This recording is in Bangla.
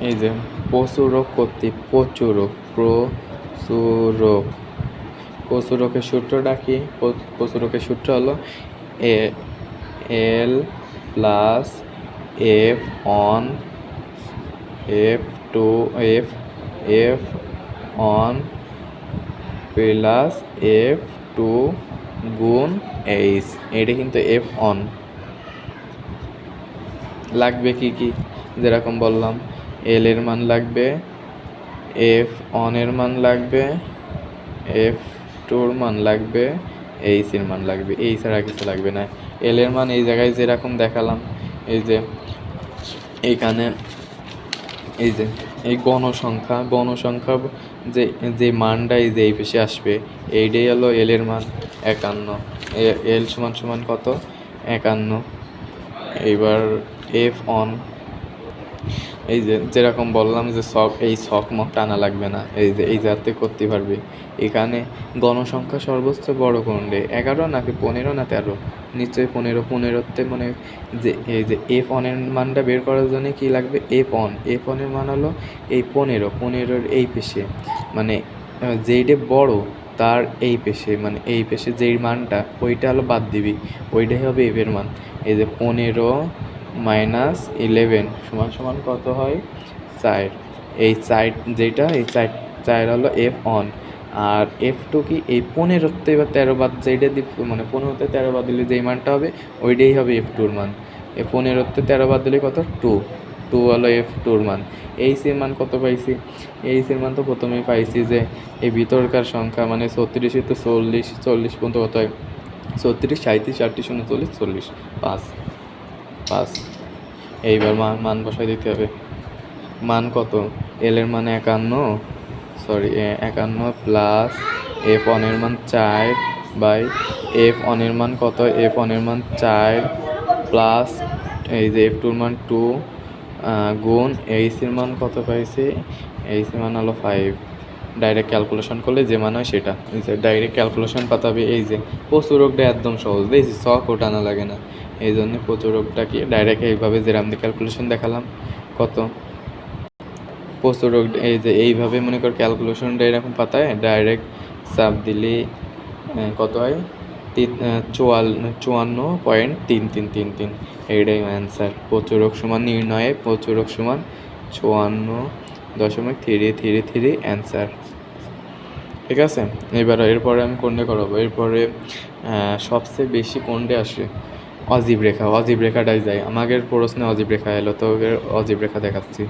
এই যে, প্রচুরক কর্তৃক প্রচুরক প্রচুরক। প্রচুরকের সূত্রটা কি? প্র- প্রচুরকের সূত্র হলো A, L plus F one F two, F F one plus F two গুণ এইচ। এটা কিন্তু এফ অন লাগবে কি কি? যেরকম বললাম। এল এর মান লাগবে এফ অন এর মান লাগবে এফ টুর মান লাগবে এইচ এর মান লাগবে। এই ছাড়া কিছু লাগবে না। এল এর মান এই জায়গায় যেরকম দেখালাম, এই যে এইখানে এই যে এই গণসংখ্যা গণসংখ্যা যে যে মানটা এই যে এই পেশে আসবে, এইটাই হলো এল এর মান একান্ন। এল সমান সমান কত? একান্ন। এইবার এফ অন এই যে যেরকম বললাম যে শখ, এই শখ মক টানা লাগবে না। এই যে, এই জাতে করতে পারবে। এখানে গণসংখ্যা সর্বোচ্চ বড় কোনটে এগারো নাকি পনেরো না তেরো? নিশ্চয়ই পনেরো। পনেরোতে মানে যে, এই যে এফ অনের মানটা বের করার জন্য কি লাগবে? এফ অন এফ অনের মান হলো এই পনেরো। পনেরোর এই পেশে। মানে যেইটা বড় তার এই পেশে মানে এই পেশে যেই মানটা, ওইটা হলো বাদ দিবি। ওইটাই হবে এফের মান। এই যে পনেরো মাইনাস ইলেভেন সমান সমান কত হয়? চার। এই চার যেটা, এই চার চার হলো এফ অন আর এফ টু কি এই পনেরোতে এবার তেরো বাদ যেটা দিব মানে পনেরোতে তেরো বাদ দিলে যেই মানটা হবে, ওইটাই হবে এফ টুর মান। এই পনেরোতে তেরো বাদ দিলে কত? টু টু হলো এফ টুর মান। এইচের মান কত পাইছি? এইচের মান তো প্রথমেই পাইছি যে, এই ভিতরকার সংখ্যা মানে ছত্রিশে তো চল্লিশ চল্লিশ পর্যন্ত কত হয়? ছত্রিশ সাঁত্রিশ আটত্রিশ, উনচল্লিশ, চল্লিশ, পাঁচ। পাঁচ। এইবার মান মান বসাই দিতে হবে। মান কত? এল এর মান একান্ন সরি একান্ন প্লাস এফ অনের মান চার বাই এফ অনের মান কত? এফ অনের মান চার প্লাস এই যে এফ টুর মান টু গুণ এইচের মান কত পাইছি? এইচের মান হলো ফাইভ ডাইরেক্ট ক্যালকুলেশন করলে যে মান হয় সেটা। ডাইরেক্ট ক্যালকুলেশন পাতাবে এই যে। প্রচুরকটা একদম সহজ। দেখছি, শখ ওঠানো লাগে না। এই জন্য প্রচুরকটা কি ডাইরেক্ট এইভাবে যেরাম দিয়ে ক্যালকুলেশন দেখালাম, কত? প্রচুরক এই যে এইভাবে মনে কর ক্যালকুলেশনটা এরকম পাতায় ডাইরেক্ট চাপ দিলে কত হয়? তিন চুয়াল, চুয়ান্ন পয়েন্ট তিন তিন তিন তিন। এইটাই অ্যান্সার প্রচুরক সমান নির্ণয়ে প্রচুরক সমান চুয়ান্ন দশমিক থ্রি থ্রি থ্রি অ্যান্সার ঠিক আছে? এবার এরপরে আমি কোনটা করাবো? এরপরে সবচেয়ে বেশি কোনটে আসে? অজীব রেখা অজীব রেখাটাই যায় আমাদের প্রশ্নে অজীব রেখা এলো তো অজীব রেখা দেখাচ্ছি।